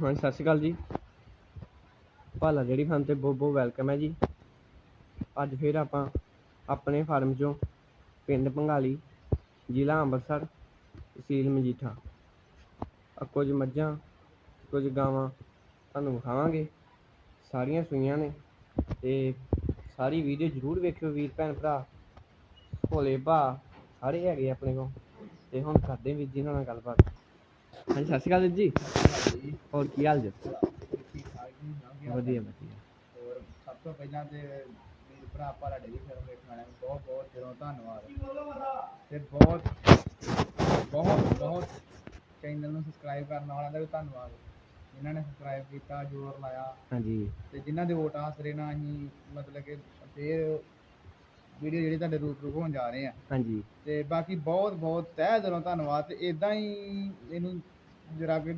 ਹਾਂਜੀ, ਸਤਿ ਸ਼੍ਰੀ ਅਕਾਲ ਜੀ। ਭਾਲਾ ਜਿਹੜੀ ਫਾਰਮ ਤੇ ਬਹੁਤ ਬਹੁਤ ਵੈਲਕਮ ਹੈ ਜੀ। ਅੱਜ ਫਿਰ ਆਪਾਂ ਆਪਣੇ ਫਾਰਮ 'ਚੋਂ ਪਿੰਡ ਭੰਗਾਲੀ ਜ਼ਿਲ੍ਹਾ ਅੰਮ੍ਰਿਤਸਰ, ਤਹਿਸੀਲ ਮਜੀਠਾ। ਕੁਝ ਮੱਝਾਂ, ਕੁਝ ਗਾਵਾਂ ਤੁਹਾਨੂੰ ਵਿਖਾਵਾਂਗੇ। ਸਾਰੀਆਂ ਸੂਈਆਂ ਨੇ ਤੇ ਸਾਰੀ ਵੀਡੀਓ ਜ਼ਰੂਰ ਵੇਖਿਓ ਵੀਰ, ਭੈਣ, ਭਰਾ ਭੋਲੇ ਭਾ ਸਾਰੇ ਹੈਗੇ ਆਪਣੇ ਕੋਲ। ਤੇ ਹੁਣ ਕਰਦੇ ਵੀਰ ਜੀ ਨਾਲ ਗੱਲਬਾਤ। ਹਾਂਜੀ ਸਤਿ ਸ਼੍ਰੀ ਅਕਾਲ ਜੀ। ਹੋਰ ਕੀ ਹਾਲ ਜੀ? ਵਧੀਆ ਵਧੀਆ। ਹੋਰ ਸਭ ਤੋਂ ਪਹਿਲਾਂ ਤੇ ਵੀਰ ਭਰਾ ਭਾਲਾ ਡੇਰੀ ਫਾਰਮ ਵੇਖਣ ਵਾਲਿਆਂ ਨੂੰ ਬਹੁਤ ਬਹੁਤ ਦਿਲੋਂ ਧੰਨਵਾਦ। ਤੇ ਬਹੁਤ ਬਹੁਤ ਬਹੁਤ ਚੈਨਲ ਨੂੰ ਸਬਸਕ੍ਰਾਈਬ ਕਰਨ ਵਾਲਿਆਂ ਦਾ ਵੀ ਧੰਨਵਾਦ। ਜਿਨ੍ਹਾਂ ਨੇ ਸਬਸਕ੍ਰਾਈਬ ਕੀਤਾ ਜ਼ੋਰ ਲਾਇਆ। ਹਾਂਜੀ। ਤੇ ਜਿਨ੍ਹਾਂ ਦੇ ਵੋਟ ਆਸਰੇ ਨਾਲ ਅਸੀਂ ਮਤਲਬ ਕਿ ਫੇਰ ਵੀਡੀਓ ਜਿਹੜੀ ਤੁਹਾਡੇ ਰੂਪ ਰੂਪ ਹੋਣ ਜਾ ਰਹੇ ਆ। ਹਾਂਜੀ। ਤੇ ਬਾਕੀ ਬਹੁਤ ਬਹੁਤ ਤਹਿ ਦਿਲੋਂ ਧੰਨਵਾਦ। ਤੇ ਇਦਾਂ ਹੀ ਇਹਨੂੰ ਜਰਾ ਕਿ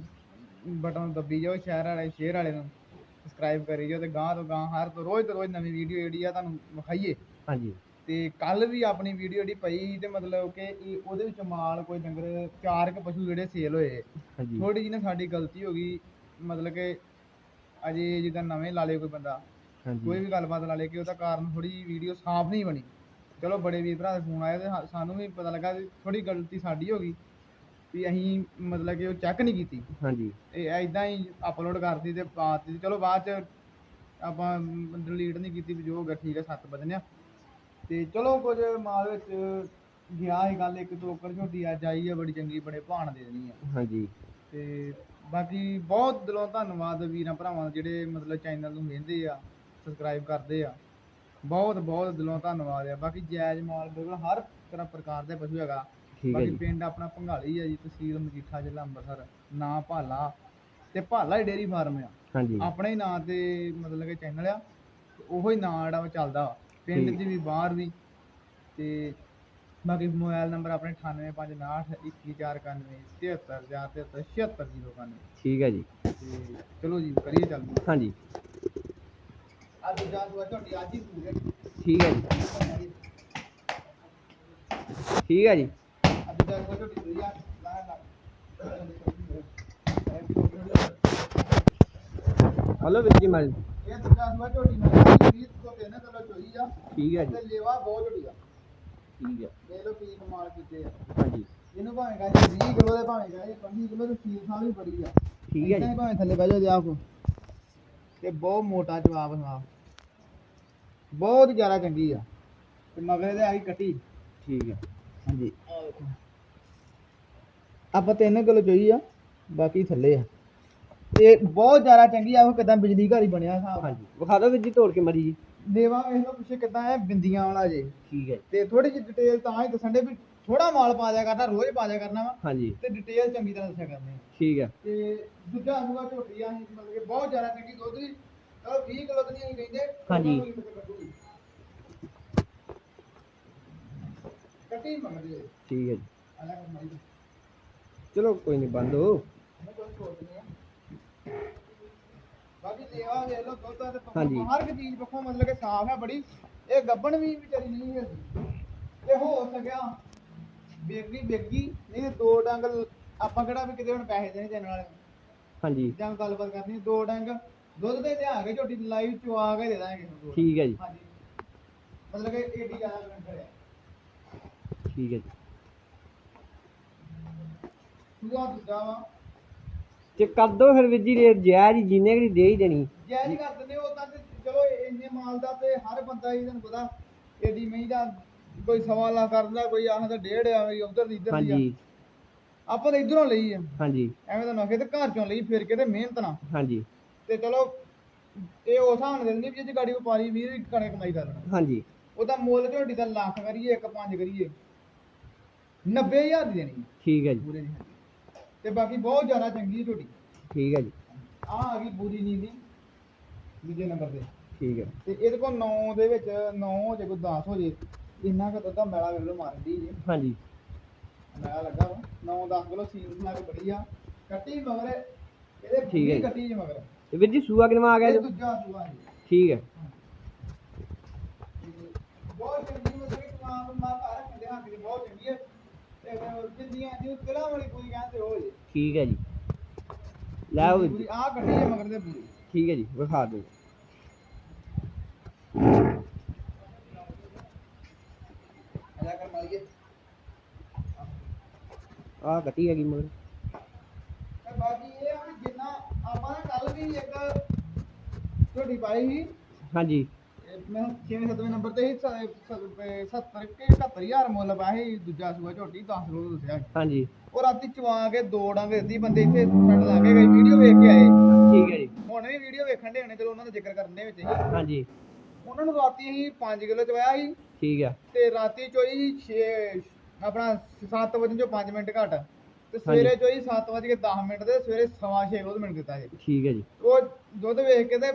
ਬਟਨ ਦੱਬੀ ਜਾਓ ਸ਼ੇਅਰ ਵਾਲੇ ਸ਼ੇਅਰ ਵਾਲੇ ਨੂੰ ਸਬਸਕ੍ਰਾਈਬ ਕਰੀ ਜਾਓ ਤੇ ਗਾਂ ਤੋਂ ਗਾਂ ਹਰ ਤੋਂ ਰੋਜ਼ ਤੋਂ ਰੋਜ਼ ਨਵੀਂ ਵੀਡੀਓ ਜਿਹੜੀ ਆ ਤੁਹਾਨੂੰ ਵਿਖਾਈਏ। ਹਾਂਜੀ। ਤੇ ਕੱਲ ਵੀ ਆਪਣੀ ਵੀਡੀਓ ਜਿਹੜੀ ਪਈ ਤੇ ਮਤਲਬ ਕਿ ਇਹ- ਉਹਦੇ ਵਿੱਚ ਮਾਲ ਕੋਈ ਡੰਗਰ ਚਾਰ ਕੁ ਪਸ਼ੂ ਜਿਹੜੇ ਸੇਲ ਹੋਏ। ਹਾਂਜੀ। ਥੋੜੀ ਜਿਹੀ ਨਾ ਸਾਡੀ ਗਲਤੀ ਹੋ ਗਈ ਮਤਲਬ ਕਿ ਅਜੇ ਜਿੱਦਾਂ ਨਵੇਂ ਲਾ ਲਏ ਕੋਈ ਬੰਦਾ ਕੋਈ ਵੀ ਗੱਲਬਾਤ ਲਾ ਲੇ ਕਿ ਉਹਦਾ ਕਾਰਨ ਥੋੜੀ ਵੀਡੀਓ ਸਾਫ਼ ਨਹੀਂ ਬਣੀ। ਚਲੋ ਬੜੇ ਵੀਰ ਭਰਾ ਦੇ ਫੋਨ ਆਏ ਤੇ ਸਾਨੂੰ ਵੀ ਪਤਾ ਲੱਗਾ ਥੋੜੀ ਗਲਤੀ ਸਾਡੀ ਹੋ ਗਈ। ਵੀ ਅਸੀਂ ਮਤਲਬ ਕਿ ਉਹ ਚੈੱਕ ਨਹੀਂ ਕੀਤੀ। ਹਾਂਜੀ। ਇਹ ਐਦਾਂ ਹੀ ਅਪਲੋਡ ਕਰਤੀ ਤੇ ਪਾਤੀ ਤੇ ਚਲੋ ਬਾਅਦ ਚ ਆਪਾਂ ਡਿਲੀਟ ਨਹੀਂ ਕੀਤੀ ਵੀ ਜੋ ਹੋ ਗਿਆ ਠੀਕ ਹੈ ਸੱਤ ਵਜਨੇ ਤੇ ਚਲੋ ਕੁਝ ਮਾਲ ਵਿੱਚ ਗਿਆ ਸੀ ਗੱਲ ਇੱਕ ਟੋਕਰ ਝੋਟੀ ਅੱਜ ਆਈ ਹੈ ਬੜੀ ਚੰਗੀ ਬੜੇ ਭਾਣ ਦੇ ਦੇਣੀ ਆ। ਹਾਂਜੀ। ਤੇ ਬਾਕੀ ਬਹੁਤ ਦਿਲੋਂ ਧੰਨਵਾਦ ਵੀਰਾਂ ਭਰਾਵਾਂ ਦਾ ਜਿਹੜੇ ਮਤਲਬ ਚੈਨਲ ਨੂੰ ਵੇਖਦੇ ਆ ਸਬਸਕ੍ਰਾਈਬ ਕਰਦੇ ਆ। ਬਹੁਤ ਬਹੁਤ ਦਿਲੋਂ ਧੰਨਵਾਦ ਆ। ਬਾਕੀ ਜਾਇਜ਼ ਮਾਲ ਬਿਲਕੁਲ ਹਰ ਤਰ੍ਹਾਂ ਪ੍ਰਕਾਰ ਦੇ ਪਸ਼ੂ ਹੈਗਾ। ਠੀਕ ਹੈ ਬਾਕੀ ਜੀ। ਪਿੰਡ ਆਪਣਾ ਭੰਗਾਲੀ ਆ ਜੀ ਤਹਿਸੀਲ ਮਜੀਠਾ ਜ਼ਿਲ੍ਹਾ ਅੰਮ੍ਰਿਤਸਰ ਨਾਂ ਭਾਲਾ ਤੇ ਭਾਲਾ ਹੀ ਡੇਰੀ ਫਾਰਮ ਆ। ਹਾਂਜੀ। ਆਪਣੇ ਹੀ ਨਾਂ ਤੇ ਮਤਲਬ ਕਿ ਚੈਨਲ ਆ। ਤੇ ਉਹੋ ਹੀ ਨਾਂ ਜਿਹੜਾ ਵਾ ਚੱਲਦਾ ਵਾ। ਪਿੰਡ ਠੀਕ। 'ਚ ਵੀ ਬਾਹਰ ਵੀ ਤੇ ਬਾਕੀ ਮੋਬਾਈਲ ਨੰਬਰ ਆਪਣੇ 9859 21491 73493 76091 ਠੀਕ ਹੈ ਜੀ। ਤੇ ਚਲੋ ਜੀ ਕਰੀਏ ਚੱਲ। ਹਾਂਜੀ। ਅੱਜ ਜਾ ਹੀ ਠੀਕ ਹੈ ਜੀ। ਠੀਕ ਹੈ ਜੀ। ਹਲੋ ਵੀਰ ਜੀ ਇਹ ਝੋਟੀ ਮੈਂ 20 ਤੋਂ ਤਿੰਨ ਕਿਲੋ ਚੋਈ ਆ ਠੀਕ ਹੈ ਜੀ। ਤੇ ਲੇਵਾ ਬਹੁਤ ਝੋਟੀ ਆ ਠੀਕ ਹੈ। ਦੇ ਲੋ ਕੀ ਕਮਾਲ ਕੀਤੇ ਆ ਹਾਂਜੀ। ਇਹਨੂੰ ਭਾਵੇਂ ਕਹੇ 20 ਕਿਲੋ ਦੇ ਭਾਵੇਂ ਕਹੇ 25 ਕਿਲੋ ਦੀ ਫੀਲ ਸਾਲ ਵੀ ਬੜੀ ਆ ਠੀਕ ਹੈ ਏਦਾਂ ਹੀ ਜੀ। ਭਾਵੇਂ ਥੱਲੇ ਬਹਿ ਜਾਓ ਤੇ ਆਪ ਤੇ ਬਹੁਤ ਮੋਟਾ ਜਵਾਬ ਬਹੁਤ ਜ਼ਿਆਦਾ ਚੰਗੀ ਆ। ਤੇ ਮਗਰੇ ਦੇ ਆਈ ਕੱਟੀ। ਠੀਕ ਹੈ। ਹਾਂਜੀ। ਆਪਾਂ 3 ਕਿਲੋ ਚੋਈ ਆ ਬਾਕੀ ਥੱਲੇ ਆ। ਤੇ ਬਹੁਤ ਜ਼ਿਆਦਾ ਚੰਗੀ ਆ ਉਹ ਕਿਦਾਂ ਬਿਜਲੀ ਘਰ ਹੀ ਬਣਿਆ ਹਿਸਾਬ ਹਾਂਜੀ ਵਿਖਾ ਦਿਓ ਵੀਰ ਜੀ ਤੋੜ ਕੇ ਮਰੀ ਜੀ। ਦੇਵਾ ਵੇਖ ਲਓ ਪਿੱਛੇ ਕਿਦਾਂ ਹੈ ਬਿੰਦੀਆਂ ਵਾਲਾ ਜੇ। ਠੀਕ ਹੈ। ਤੇ ਥੋੜੀ ਜਿਹੀ ਡਿਟੇਲ ਤਾਂ ਹੀ ਦੱਸਣ ਦੇ ਵੀ ਥੋੜਾ ਮਾਲ ਪਾ ਦਿਆ ਕਰਨਾ ਰੋਜ਼ ਪਾ ਦਿਆ ਕਰਨਾ ਵਾ। ਹਾਂਜੀ। ਤੇ ਡਿਟੇਲ ਚੰਗੀ ਤਰ੍ਹਾਂ ਦੱਸਿਆ ਕਰਨੀ। ਠੀਕ ਹੈ। ਤੇ ਦੂਜਾ ਸੂਆ ਝੋਟੀ ਆ ਅਸੀਂ ਮਤਲਬ ਕਿ ਬਹੁਤ ਜ਼ਿਆਦਾ ਚੰਗੀ ਦੁੱਧ ਦੀ ਚਲੋ 20 ਕਿਲੋ ਤਾਂ ਨਹੀਂ ਅਸੀਂ ਕਹਿੰਦੇ ਹਾਂਜੀ। ਕੱਟੀ ਮੰਗਦੇ। ਠੀਕ ਹੈ ਜੀ। ਅਲੱਗ ਚਲੋ ਕੋਈ ਨਹੀਂ ਬੰਦ ਹੋ। ਬਾਕੀ ਦੇਵਾ ਵੇਖ ਲਓ ਦੁੱਧ ਤੇ ਪੱਖੋਂ ਹਾਂਜੀ। ਹਰ ਇੱਕ ਚੀਜ਼ ਪੱਖੋਂ ਮਤਲਬ ਕਿ ਸਾਫ਼ ਹੈ ਬੜੀ। ਇਹ ਗੱਬਣ ਵੀ ਵਿਚਾਰੀ ਨਹੀਂ ਹੈ। ਤੇ ਹੋ ਸਕਿਆ ਬੇਗੀ ਬੇਗੀ ਨਹੀਂ ਤੇ ਦੋ ਡੰਗ ਲ- ਆਪਾਂ ਕਿਹੜਾ ਵੀ ਕਿਤੇ ਹੁਣ ਪੈਸੇ ਦੇਣੇ ਦੇਣ ਵਾਲੇ। ਹਾਂਜੀ। ਜਾਂ ਗੱਲਬਾਤ ਕਰਨੀ ਦੋ ਡੰਗ ਦੁੱਧ ਦੇ ਲਿਆ ਕੇ ਝੋਟੀ ਲਾਈਵ ਚਵਾ ਕੇ ਦੇ ਦਾਂਗੇ ਕਿਸੇ ਨੂੰ ਠੀਕ ਹੈ ਜੀ। ਹਾਂਜੀ। ਮਤਲਬ ਕਿ ਏਡੀ ਜ਼ਿਆਦਾ ਕੰਟਰ ਹੈ ਠੀਕ ਹੈ ਜੀ। ਦੂਜਾ ਵਾ। ਤੇ ਕਰ ਦੋ ਫਿਰ ਵੀਰ ਜੀ ਰੇਟ ਜਾਇਜ਼ ਹੀ ਜਿੰਨੇ ਕਿ ਦੇ ਹੀ ਦੇਣੀ। ਜੈ ਨਹੀਂ ਕਰ ਦਿੰਦੇ ਉਹ ਤਾਂ ਤੇ ਚਲੋ ਇੰਨੇ ਮਾਲ ਦਾ ਤੇ ਹਰ ਬੰਦਾ ਹੀ ਤੁਹਾਨੂੰ ਪਤਾ ਏਡੀ ਮਹੀਂ ਦਾ ਕੋਈ ਸਵਾ ਲਾ ਕਰਦਾ ਕੋਈ ਆਖਦਾ ਡੇਢ ਆ ਕੋਈ ਉਧਰ ਦੀ ਇੱਧਰ ਦੀ ਆ। ਹਾਂਜੀ। ਆਪਾਂ ਤਾਂ ਇਧਰੋਂ ਲਈ ਆ। ਹਾਂਜੀ। ਐਵੇਂ ਤਾਂ ਨਾ ਕਿ ਤੇ ਘਰ ਚੋਂ ਲਈ ਫਿਰ ਕੇ ਤੇ ਮਿਹਨਤ ਨਾਲ ਹਾਂਜੀ। ਤੇ ਚਲੋ ਇਹ ਉਸ ਹਿਸਾਬ ਨਾਲ ਦਿੰਦੀ ਵੀ ਜੇ ਗਾੜੀ ਵਪਾਰੀ ਵੀਰ ਕਣੇ ਕਮਾਈ ਕਰ ਲੈਣਾ। ਹਾਂਜੀ। ਉਹਦਾ ਮੁੱਲ ਝੋਟੀ ਦਾ ਲੱਖ ਕਰੀਏ ਇੱਕ ਪੰਜ ਕਰੀਏ। 90000 ਦੀ ਦੇਣੀ। ਠੀਕ ਹੈ ਜੀ। ਪੂਰੇ ਦੀ। ਤੇ ਬਾਕੀ ਬਹੁਤ ਜ਼ਿਆਦਾ ਚੰਗੀ ਹੈ ਝੋਟੀ ਠੀਕ ਹੈ ਜੀ। ਆ ਆ ਗਈ ਪੂਰੀ ਨੀਲੀ ਦੂਜੇ ਨੰਬਰ ਤੇ। ਠੀਕ ਹੈ। ਤੇ ਇਹਦੇ ਕੋਲ 9 ਦੇ ਵਿੱਚ 9 ਹੋ ਜੇ ਕੋਈ 10 ਹੋ ਜੇ ਇੰਨਾ ਕੁ ਦੁੱਧ ਦਾ ਮੈਲਾ ਵੇਖ ਲਓ ਮਾਰਨ ਦੀ ਜੇ। ਹਾਂਜੀ। ਮੈਲਾ ਲੱਗਾ ਵਾ। 9 10 ਕਿਲੋ ਸੀਲ ਬਣਾ ਕੇ ਬੜੀ ਆ। ਕੱਟੀ ਮਗਰ ਇਹਦੇ ਠੀਕ ਹੈ। ਕੱਟੀ ਜੇ ਮਗਰ। ਤੇ ਵੀਰ ਜੀ ਸੂਆ ਕਿਨਵਾ ਆ ਗਿਆ ਜੀ ਦੂਜਾ ਸੂਆ ਜੀ। ਠੀਕ ਹੈ। ਬਹੁਤ ਚੰਗੀ ਮਤਲਬ ਕਿ ਮਾਂ ਮਾਂ ਘਰ ਰੱਖਦੇ ਦੀ ਬਹੁਤ ਚੰਗੀ ਹੈ। ਤੇ ਜਿੰਦੀਆਂ ਜਿਉ ਕਿਲਾ ਵਾਲੀ ਕੋਈ ਕਹਿੰਦੇ ਹੋ ਜੇ ਠੀਕ ਹੈ ਜੀ। ਲੈ ਆਓ ਵੀਰ ਪੂਰੀ ਜੀ ਆ ਕੱਢੀ ਹੈ ਮਗਰ ਦੇ ਪੂਰੀ। ਠੀਕ ਹੈ ਜੀ ਵਿਖਾ ਦਿਓ। ਅਜਾ ਕਰ ਮਾਲੀਏ ਆਹ ਕੱਟੀ ਹੈਗੀ ਮਗਰ। ਤੇ ਬਾਕੀ ਇਹ ਆ ਵੀ ਜਿੰਨਾ ਆਪਾਂ ਨੇ ਕੱਲ ਵੀ ਇੱਕ ਝੋਟੀ ਪਾਈ ਸੀ। ਹਾਂਜੀ। ਮੈਂ 6ਵੇਂ 7ਵੇਂ ਨੰਬਰ ਤੇ ਸੀ 70 ਕੇ 71000 ਮੁੱਲ ਪਾਇਆ ਸੀ ਦੂਜਾ ਸੂਆ ਝੋਟੀ 10 ਕਿਲੋ ਦੱਸਿਆ ਸੀ। ਹਾਂਜੀ। ਉਹ ਰਾਤੀ ਚਵਾ ਕੇ ਦੋ ਡੰਗ ਦਿੱਤੀ ਬੰਦੇ ਇੱਥੇ ਛੱਡ ਲਾ ਕੇ ਗਏ ਵੀਡੀਓ ਵੇਖ ਕੇ ਆਏ। ਠੀਕ ਹੈ ਜੀ। ਹੁਣ ਵੀ ਵੀਡੀਓ ਵੇਖਣ ਦੇ ਹੋਣੇ ਚਲੋ ਉਹਨਾਂ ਦਾ ਜ਼ਿਕਰ ਕਰਨ ਦੇ ਵਿੱਚ ਹੀ। ਹਾਂਜੀ। ਉਹਨਾਂ ਨੂੰ ਰਾਤੀ ਅਸੀਂ 5 ਕਿਲੋ ਚਵਾਇਆ ਸੀ। ਠੀਕ ਹੈ ਤੇ ਰਾਤੀ ਚੋਈ 6 ਆਪਣਾ 7 ਵਜੇ ਚੋਂ 5 ਮਿੰਟ ਘੱਟ। ਤੇ ਸਵੇਰੇ ਚੋਈ 7 ਵਜੇ ਕੇ 10 ਮਿੰਟ ਤੇ ਸਵੇਰੇ ਸਵਾ 6 ਵਜੇ ਮਿੰਟ ਦਿੱਤਾ ਜੀ ਠੀਕ ਹੈ ਜੀ। ਉਹ ਦੁੱਧ ਵੇਖ ਕੇ ਤੇ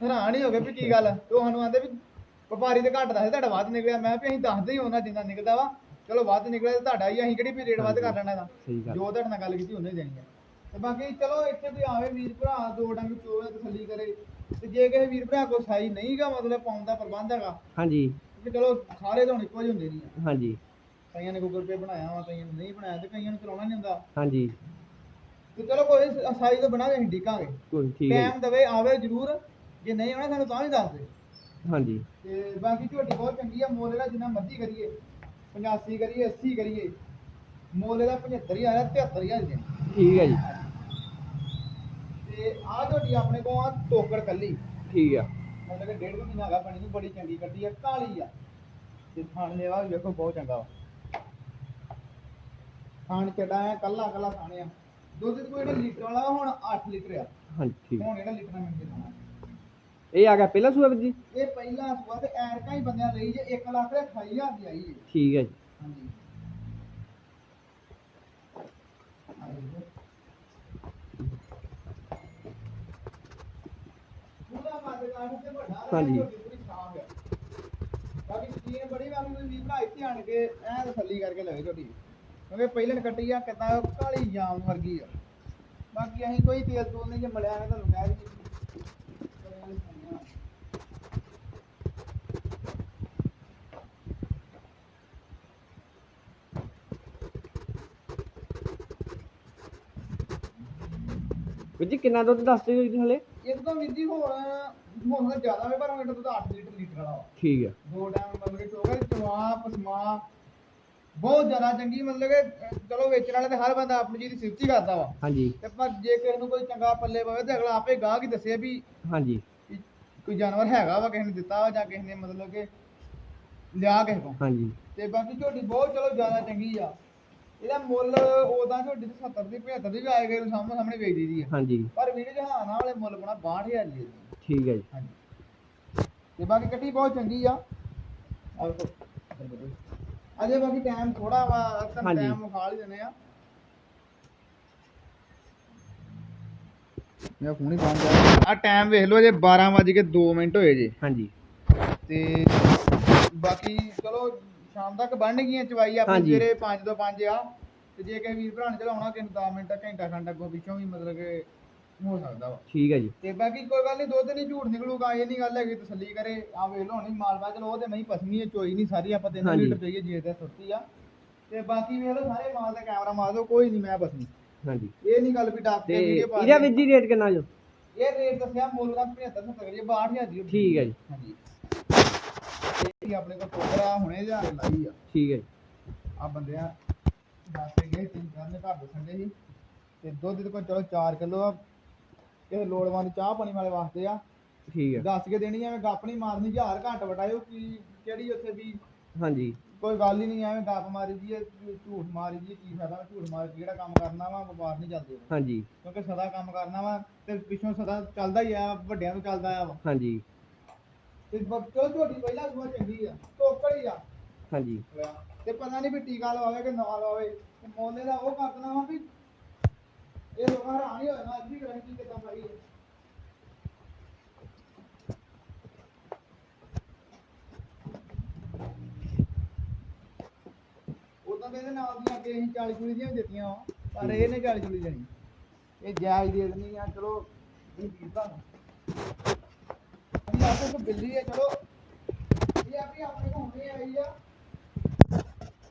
ਹੈਰਾਨ ਹੀ ਹੋ ਗਏ ਵੀ ਕੀ ਗੱਲ ਤੇ ਉਹ ਸਾਨੂੰ ਆਂਦੇ ਵੀ ਵਪਾਰੀ ਤੇ ਘੱਟ ਦੱਸਦੇ ਤੁਹਾਡਾ ਵੱਧ ਨਿਕਲਿਆ। ਮੈਂ ਵੀ ਅਸੀਂ ਦੱਸਦੇ ਹੀ ਉਹਨਾਂ ਜਿੰਨਾ ਨਿਕਲਦਾ ਵਾ। ਚਲੋ ਵੱਧ ਨਿਕਲਿਆ ਤੇ ਤੁਹਾਡਾ ਹੀ ਅਸੀਂ ਕਿਹੜੀ ਵੀ ਰੇਟ ਵੱਧ ਕਰ ਲੈਣਾ ਇਹਦਾ। ਸਹੀ ਗੱਲ। ਜੋ ਤੁਹਾਡੇ ਨਾਲ ਗੱਲ ਕੀਤੀ ਉਹਨੇ ਦੇਣੀ ਹੈ ਤੇ ਬਾਕੀ ਚਲੋ ਇੱਥੇ ਕੋਈ ਆਵੇ ਵੀਰ ਭਰਾ ਦੋ ਡੰਗ ਚੋਵੇ ਤਸੱਲੀ ਕਰੇ। ਤੇ ਜੇ ਕਿਸੇ ਵੀਰ ਭਰਾ ਕੋਲ ਸਾਈ ਨਹੀਂਗਾ ਮਤਲਬ ਪਾਉਣ ਦਾ ਪ੍ਰਬੰਧ ਹੈਗਾ ਹਾਂਜੀ। ਕਿ ਚਲੋ ਸਾਰੇ ਤਾਂ ਹੁਣ ਇੱਕੋ ਜਿਹੇ ਹੁੰਦੇ ਨਹੀਂ ਆ। ਹਾਂਜੀ। ਕਈਆਂ ਨੇ ਗੂਗਲ ਪੇ ਬਣਾਇਆ ਵਾ ਕਈਆਂ ਨੇ ਨਹੀਂ ਬਣਾਇਆ ਤੇ ਕਈਆਂ ਨੂੰ ਚਲਾਉਣਾ ਨਹੀਂ ਹੁੰਦਾ। ਹਾਂਜੀ। ਤੇ ਚਲੋ ਕੋਈ ਸਾਈ ਤੋਂ ਬਣਾ ਕੇ ਅਸੀਂ ਡਿੱਕਾਂਗੇ ਕੋਈ ਠੀਕ ਹੈ ਟਾਈਮ ਦਵੇ ਆਵੇ ਜ਼ਰੂਰ। ਜੇ ਨਹੀਂ ਆਉਣਾ ਸਾਨੂੰ ਤਾਂ ਵੀ ਦੱਸ ਦੇ। ਹਾਂਜੀ। ਤੇ ਬਾਕੀ ਝੋਟੀ ਬਹੁਤ ਚੰਗੀ ਆ ਮੁੱਲ ਇਹਦਾ ਜਿੰਨਾ ਮਰਜ਼ੀ ਕਰੀਏ 85 ਕਰੀਏ 80 ਕਰੀਏ ਮੁੱਲ ਇਹਦਾ 75000 73000 ਦੇ। ਠੀਕ ਹੈ ਜੀ। ਤੇ ਆਹ ਝੋਟੀ ਆਪਣੇ ਕੋਲ ਆ ਟੋਕਰ ਕੱਲੀ। ਠੀਕ ਆ। ਮਤਲਬ ਕਿ ਡੇਢ ਕੁ ਮਹੀਨਾ ਹੈਗਾ ਬਣੀ ਨੂੰ ਬੜੀ ਚੰਗੀ ਕੱਢੀ ਆ ਕਾਲੀ ਆ। ਤੇ ਥਾਣ ਲੈਵਾ ਵੇਖੋ ਬਹੁਤ ਚੰਗਾ ਵਾ। ਥਾਣ ਆ ਕੱਲਾ ਕੱਲਾ ਥਾਣੇ ਆ। ਦੁੱਧ ਕੋਈ ਲੀਟਰ ਵਾਲਾ ਹੁਣ 8 ਲੀਟਰ ਆ। ਹਾਂਜੀ। ਠੀਕ ਹੁਣ ਜਿਹੜਾ ਲੀਟਰ ਮਿਲ ਜਾਣਾ। ਇਹ ਆ ਗਿਆ ਪਹਿਲਾ ਸੂਆ ਵੀਰ ਜੀ? ਇਹ ਪਹਿਲਾ ਸੂਆ ਤੇ ਐਰਕਾ ਹੀ ਬੰਦਿਆਂ ਲਈ ਜੇ 1 ਲੱਖ ਦੇ 28000 ਦੀ ਆਈ ਹੈ ਠੀਕ ਹੈ ਜੀ। ਹਾਂਜੀ। ਤੇ ਹਾਂਜੀ। ਬਾਕੀ ਸਕੀਨ ਬੜੀ ਵਾਲੀ ਵੀਰ ਭਰਾ ਇੱਥੇ ਆਣ ਕੇ ਐ ਤਸੱਲੀ ਕਰਕੇ ਲਵੇ ਝੋਟੀ ਕਿਉਂਕਿ ਪਹਿਲੇ ਕੱਟੀ ਆ ਕਿਦਾਂ ਕਾਲੀ ਜਾਮ ਵਰਗੀ ਆ। ਬਾਕੀ ਅਸੀਂ ਕੋਈ ਤੇਲ ਤੂਲ ਨਹੀਂ ਜੇ ਮਿਲਿਆ ਨੇ ਤੁਹਾਨੂੰ ਕਹਿ ਰਹੀ ਵੀਰ ਜੀ ਕਿੰਨਾ ਦੁੱਧ ਦੱਸਦੇ ਹੋ ਜੀ ਹਲੇ? ਇੱਕ ਤਾਂ ਵੀਰ ਜੀ ਹੁਣ ਹੁਣ ਤਾਂ ਜ਼ਿਆਦਾ ਵੇ ਪਰ ਹੁਣ ਤਾਂ 8 ਲੀਟਰ ਲੀਟਰ ਵਾਲਾ ਵਾ। ਠੀਕ ਆ। ਦੋ ਟਾਈਮ ਮਤਲਬ ਕਿ ਚੋਗਾ ਚਵਾ ਪਸਮਾ ਬਹੁਤ ਜ਼ਿਆਦਾ ਚੰਗੀ ਮਤਲਬ ਕਿ ਅਹ, ਚਲੋ ਵੇਚਣ ਵਾਲੇ ਤੇ ਹਰ ਬੰਦਾ ਆਪਣੀ ਚੀਜ਼ ਦੀ ਸਿਫਤ ਹੀ ਕਰਦਾ ਵਾ। ਹਾਂਜੀ। ਤੇ ਪਰ ਜੇ ਕਿਸੇ ਨੂੰ ਕੋਈ ਚੰਗਾ ਪੱਲੇ ਪਵੇ ਤੇ ਅਗਲਾ ਆਪੇ ਗਾਹ ਕੀ ਦੱਸੇ ਵੀ ਹਾਂਜੀ। ਵੀ ਕੋਈ ਜਾਨਵਰ ਹੈਗਾ ਵਾ ਕਿਸੇ ਨੇ ਦਿੱਤਾ ਵਾ ਜਾਂ ਕਿਸੇ ਨੇ ਮਤਲਬ ਕਿ ਲਿਆ ਕਿਸੇ ਕੋਲ। ਹਾਂਜੀ। ਤੇ ਬਾਕੀ ਝੋਟੀ ਬਹੁਤ ਚਲੋ ਜ਼ਿਆਦਾ ਚੰਗੀ ਆ। ਇਹਦਾ ਮੁੱਲ ਉਦਾਂ ਝੋਟੀ ਤੇ 70 ਦੀ 75 ਦੀ ਵੀ ਆਏ ਗਏ ਸਾਹਮਣੇ ਸਾਹਮਣੇ ਵੇਚ ਦੀ ਆ। ਹਾਂਜੀ। ਪਰ ਵੀਡੀਓ ਜਹਾਨਾ ਵਾਲੇ ਮੁੱਲ ਬਣਾ 62000 ਦੀ ਹੈ ਠੀਕ ਹੈ ਜੀ। ਹਾਂਜੀ। ਤੇ ਬਾਕੀ ਕੱਟੀ ਬਹੁਤ ਚੰਗੀ ਆ। ਅਜੇ ਬਾਕੀ ਟਾਈਮ ਥੋੜਾ ਵਾ ਹਾਂਜੀ। ਟਾਈਮ ਹੀ ਦਿੰਦੇ ਆ। ਮੈਂ ਫੋਨ ਹੀ ਬੰਦ ਆ। ਆ ਟਾਈਮ ਵੇਖ ਲਓ ਜੇ 12 ਵਜ ਕੇ 2 ਮਿੰਟ ਹੋਏ ਜੇ। ਹਾਂਜੀ। ਤੇ ਬਾਕੀ ਚਲੋ ਸ਼ਾਮ ਤੱਕ ਬਣ ਗਈਆਂ ਚਵਾਈ ਆਪਣੀ ਹਾਂਜੀ। ਸਵੇਰੇ 5 ਤੋਂ 5 ਆ। ਤੇ ਜੇ ਕਿਸੇ ਵੀਰ ਭਰਾ ਨੇ ਚਲਾਉਣਾ ਨੂੰ 10 ਮਿੰਟ ਘੰਟਾ ਖੰਡ ਅੱਗੋਂ ਪਿੱਛੋਂ ਵੀ ਮਤਲਬ ਕਿ ਹੋ ਸਕਦਾ ਵਾ। ਠੀਕ ਹੈ ਜੀ। ਤੇ ਬਾਕੀ ਕੋਈ ਗੱਲ ਨਹੀਂ ਦੁੱਧ ਨਹੀਂ ਝੂਠ ਨਿਕਲੂਗਾ ਇਹ ਨਹੀਂ ਗੱਲ ਹੈਗੀ ਤਸੱਲੀ ਕਰੇ ਆ ਵੇਖ ਲਓ ਨਹੀਂ ਮਾਲਵਾ ਚਲੋ ਉਹਦੇ ਨਹੀਂ ਪਸਮੀ ਹੈ ਚੋਈ ਨਹੀਂ ਸਾਰੀ ਆਪਾਂ 3 ਹਾਂਜੀ। ਲੀਟਰ ਪਈਏ ਜੇ ਤੇ ਸੁੱਤੀ ਆ। ਤੇ ਬਾਕੀ ਵੇਖ ਲਓ ਸਾਰੇ ਮਾਲ ਦਾ ਕੈਮਰਾ ਮਾਰ ਦਿਓ ਕੋਈ ਨਹੀਂ ਮੈਂ ਪਸਮੀ ਹਾਂਜੀ। ਇਹ ਨਹੀਂ ਗੱਲ ਵੀ ਡਾਕ ਤੇ ਕੇ ਵੀਡੀਓ ਪਾ ਇਹਦਾ ਦੇ। ਵੀਰ ਜੀ ਰੇਟ ਕਿੰਨਾ ਜੋ? ਇਹ ਰੇਟ ਦੱਸਿਆ ਮੁੱਲ ਦਾ 75 70 ਕਰੀਏ 62000 ਦੀ ਠੀਕ ਹੈ ਜੀ। ਹਾਂਜੀ। ਇਹ ਵੀ ਆਪਣੇ ਕੋਲ ਟੋਕਰਾ ਹੁਣੇ ਜਾ ਕੇ ਲਾਈ ਆ। ਠੀਕ ਹੈ ਜੀ। ਆ ਬੰਦਿਆਂ ਦੱਸ ਗਏ ਤਿੰਨ ਚਾਰ ਨੇ ਘਰ ਦੱਸਣ ਦੇ ਸੀ। ਤੇ ਦੁੱਧ ਦੇ ਕੋਲ ਚਲੋ 4 ਕਿਲੋ ਆ। ਇਹ ਲੋੜਵੰਦ ਚਾਹ ਪਾਣੀ ਵਾਲੇ ਵਾਸਤੇ ਆ। ਠੀਕ ਹੈ। ਦੱਸ ਕੇ ਦੇਣੀ ਐਵੇਂ ਗੱਪ ਨਹੀਂ ਮਾਰਨੀ ਹਜ਼ਾਰ ਘੱਟ ਵਟਾਇਓ ਕੀ ਕਿਹੜੀ ਉੱਥੇ ਵੀ ਹਾਂਜੀ। ਕੋਈ ਗੱਲ ਹੀ ਨਹੀਂ ਐਵੇਂ ਗੱਪ ਮਾਰੀ ਜੀ ਝੂਠ ਮਾਰੀ ਜੀ ਕੀ ਫਾਇਦਾ ਝੂਠ ਮਾਰ ਕੇ ਜਿਹੜਾ ਕੰਮ ਕਰਨਾ ਵਾ ਵਪਾਰ ਨਹੀਂ ਚੱਲਦੇ। ਹਾਂਜੀ। ਕਿਉਂਕਿ ਸਦਾ ਕੰਮ ਕਰਨਾ ਵਾ ਤੇ ਪਿੱਛੋਂ ਸਦਾ ਚੱਲਦਾ ਹੀ ਆ ਵੱਡਿਆਂ ਤੋਂ ਚੱਲਦਾ ਆ ਵਾ। ਹਾਂਜੀ। ਤੇ ਪਹਿਲਾਂ ਸੂਆ ਚੰਗੀ ਆ ਟੋਕਰ ਹੀ ਆ। ਹਾਂਜੀ। ਤੇ ਪਤਾ ਨਹੀਂ ਵੀ ਟੀਕਾ ਲਵਾਵੇ ਕਿ ਨਾ ਲਵਾਵੇ ਤੇ ਮੋਲੇ ਦਾ ਉਹ ਕਰ ਦੇਣਾ ਵਾ ਵੀ ਇਹ ਲੋਕਾਂ ਹੈਰਾਨ ਹੀ ਹੋਏ ਨਾ ਅੱਜ ਵੀ ਗਰੰਟੀ ਕਿਦਾਂ ਪਾਈ ਹੈ ਉਦੋਂ ਦੇ ਇਹਦੇ ਨਾਲ ਦੀਆਂ ਅੱਗੇ ਅਸੀਂ 40 ਚੁਲੀ ਦੀਆਂ ਵੀ ਦਿੱਤੀਆਂ ਵਾ ਪਰ ਇਹ ਨੇ 40 ਚੁਲੀ ਦੇਣੀ। ਇਹ ਜਾਇਜ਼ ਦੇ ਦੇਣੀ ਆ ਚਲੋ ਆਪੇ ਕੋ ਬਿੱਲੀ ਹੈ ਚਲੋ। ਇਹ ਆਪੀ ਆਪਣੇ ਕੋਲ ਹੁੰਦੇ ਆਈ ਆ।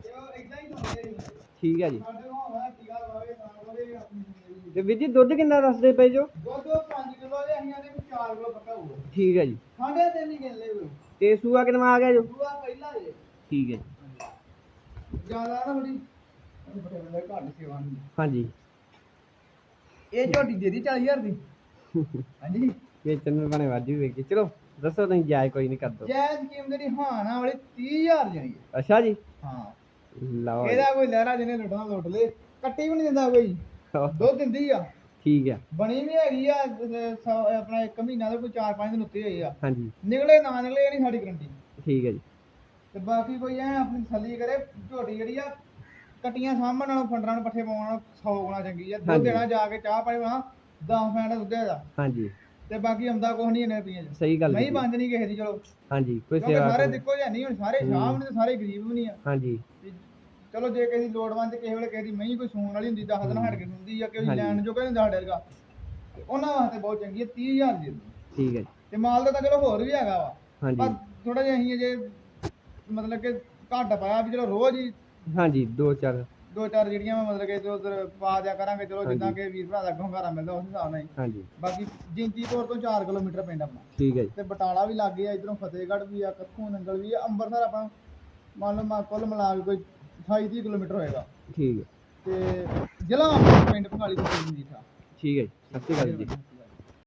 ਤੇ ਉਹ ਇਦਾਂ ਹੀ ਹੁੰਦੇ ਨੇ ਠੀਕ ਹੈ ਜੀ। ਸਾਡੇ ਕੋਲ ਹੋਣਾ ਟੀਕਾ ਲਵਾਵੇ ਨਾ ਲਵਾਵੇ ਆਪਣੀ ਜ਼ਿੰਦਗੀ। ਤੇ ਵੀਰ ਜੀ ਦੁੱਧ ਕਿੰਨਾ ਦੱਸਦੇ ਪਏ ਜੋ? ਦੁੱਧ 5 ਕਿਲੋ ਦੇ ਅਸੀਂ ਆਨੇ 4 ਕਿਲੋ ਪੱਕਾ ਹੋਊਗਾ। ਠੀਕ ਹੈ ਜੀ। ਸਾਢੇ ਤਿੰਨ ਹੀ ਕਿੱਲੇ ਹੋਏ। ਤੇ ਸੂਆ ਕਿੰਨਾ ਆ ਗਿਆ ਜੋ? ਦੂਆ ਪਹਿਲਾ ਜੇ। ਠੀਕ ਹੈ। ਜ਼ਿਆਦਾ ਨਾ ਬੜੇ ਬੜੇ ਘੱਟ ਸੇਵਾ ਹੁੰਦੀ ਹਾਂਜੀ। ਇਹ ਝੋਟੀ ਦੇ ਦੀ 40000 ਦੀ। ਹਾਂਜੀ। ਵੇਚਣ ਨੂੰ ਬਣੇ ਵਾਜੀ ਵੇਖੀ। ਚਲੋ ਦੱਸੋ ਤੁਸੀਂ ਜਾਇ ਕੋਈ ਨਹੀਂ ਕਰ ਦੋ ਕੀਮਤ ਦੀ ਹਾਨਾ ਵਾਲੀ 30000 ਜਣੀ ਹੈ। ਅੱਛਾ ਜੀ। ਹਾਂ। ਲਓ। ਇਹਦਾ ਕੋਈ ਲਹਿਰਾ ਜਿਹਨੇ ਲੁੱਟਣਾ ਲੁੱਟ ਲੇ। ਕੱਟੀ ਵੀ ਨਹੀਂ ਦਿੰਦਾ ਕੋਈ। ਦੁੱਧ ਦਿੰਦੀ ਆ। ਠੀਕ ਹੈ ਬਣੀ ਵੀ ਹੈਗੀ ਆ ਆਪਣਾ ਇੱਕ ਮਹੀਨਾ ਦਾ ਕੋਈ 4-5 ਦਿਨ ਉੱਤੇ ਹੋਏ ਆ। ਹਾਂਜੀ। ਨਿਕਲੇ ਨਾ ਨਿਕਲੇ ਇਹ ਨਹੀਂ ਸਾਡੀ ਗਰੰਟੀ ਠੀਕ ਹੈ ਜੀ। ਤੇ ਬਾਕੀ ਕੋਈ ਐ ਆਪਣੀ ਤਸੱਲੀ ਕਰੇ ਝੋਟੀ ਜਿਹੜੀ ਆ ਕਟੀਆਂ ਸਾਂਭਣ ਨਾਲੋਂ ਫੰਡਰਾਂ ਨੂੰ ਪੱਠੇ ਪਾਉਣ ਨਾਲੋਂ 100 ਗੁਣਾ ਚੰਗੀ ਆ। ਦੁੱਧ। ਦੇਣਾ ਜਾ ਕੇ ਚਾਹ ਪਾਣੀ ਬਣਾ 10 ਫੈਂਟ ਦੁੱਧ ਦਾ। ਹਾਂਜੀ। ਤੇ ਬਾਕੀ ਆਉਂਦਾ ਕੁਛ ਨਹੀਂ ਇਹਨੇ ਚ ਸਹੀ ਗੱਲ ਨਹੀਂ। ਬੰਦ ਨਹੀਂ ਕਿਸੇ ਦੀ ਚਲੋ। ਹਾਂਜੀ ਕੋਈ ਕਿਉਂਕਿ ਸੇਵਾ ਸਾਰੇ। ਦਿੱਕੋ ਜਾਂ ਨਹੀਂ ਹੁਣ ਸਾਰੇ ਸ਼ਾਮ ਨੇ ਤੇ ਸਾਰੇ ਗਰੀਬ ਵੀ ਨਹੀਂ ਆ। ਹਾਂਜੀ। ਚਲੋ ਜੇ ਕਿਸੇ ਦੀ ਲੋੜਵੰਦ ਕਿਸੇ ਵੇਲੇ ਕਿਸੇ ਦੀ ਮਹੀਂ ਕੋਈ ਸੂਣ ਵਾਲੀ ਹੁੰਦੀ 10 ਦਿਨ ਹਟ ਕੇ ਹੁੰਦੀ ਆ ਕਿ ਹਾਂਜੀ। ਲੈਣ ਜੋ ਕਹਿੰਦੇ ਸਾਡੇ ਵਰਗਾ। ਤੇ ਉਹਨਾਂ ਵਾਸਤੇ ਬਹੁਤ ਚੰਗੀ ਹੈ 30000 ਦੀ। ਠੀਕ ਹੈ ਜੀ। ਤੇ ਮਾਲ ਦਾ ਤਾਂ ਚਲੋ ਹੋਰ ਵੀ ਹੈਗਾ ਵਾ। ਪਰ ਹਾਂਜੀ ਥੋੜਾ ਜਿਹਾ ਅਸੀਂ ਜੇ ਮਤਲਬ ਕਿ ਘੱਟ ਪਾਇਆ ਵੀ ਚਲੋ ਰੋਜ਼ ਹੀ ਹਾਂਜੀ ਦੋ ਚਾਰ ਦੋ ਚਾਰ ਜਿਹੜੀਆਂ ਵਾ ਮਤਲਬ ਕਿ ਇਧਰ ਉਧਰ ਪਾ ਦਿਆ ਕਰਾਂਗੇ ਚਲੋ ਜਿੱਦਾਂ। ਕਿ ਵੀਰ ਭਰਾ ਦਾ ਘੰਗਾਰਾ ਮਿਲਦਾ ਉਸ ਹਿਸਾਬ ਨਾਲ ਹੀ। ਹਾਂਜੀ। ਬਾਕੀ ਜਿੰਚੀ ਤੋਰ ਤੋਂ 4 ਕਿਲੋਮੀਟਰ ਪਿੰਡ ਆਪਣਾ। ਠੀਕ ਹੈ ਜੀ। ਤੇ ਬਟਾਲਾ ਵੀ ਲੱਗੇ ਆ ਇਧਰੋਂ ਫਤਿਹਗੜ੍ਹ ਵੀ ਆ ਕੱਖੂ ਨੰਗਲ ਵੀ ਆ ਅੰਮ੍ਰਿਤਸਰ ਆਪਾਂ ਮੰਨ ਲਓ ਮਾ ਕੁੱਲ ਮਿਲਾ ਕੇ ਕੋਈ 28 30 ਕਿਲੋਮੀਟਰ ਹੋਏਗਾ। ਠੀਕ ਹੈ। ਤੇ ਜ਼ਿਲ੍ਹਾ ਪਿੰਡ ਭੰਗਾਲੀ ਤੋਂ ਜੀ ਠੀਕ ਹੈ ਜੀ ਸਤਿ ਸ਼੍ਰੀ ਅਕਾਲ ਜੀ।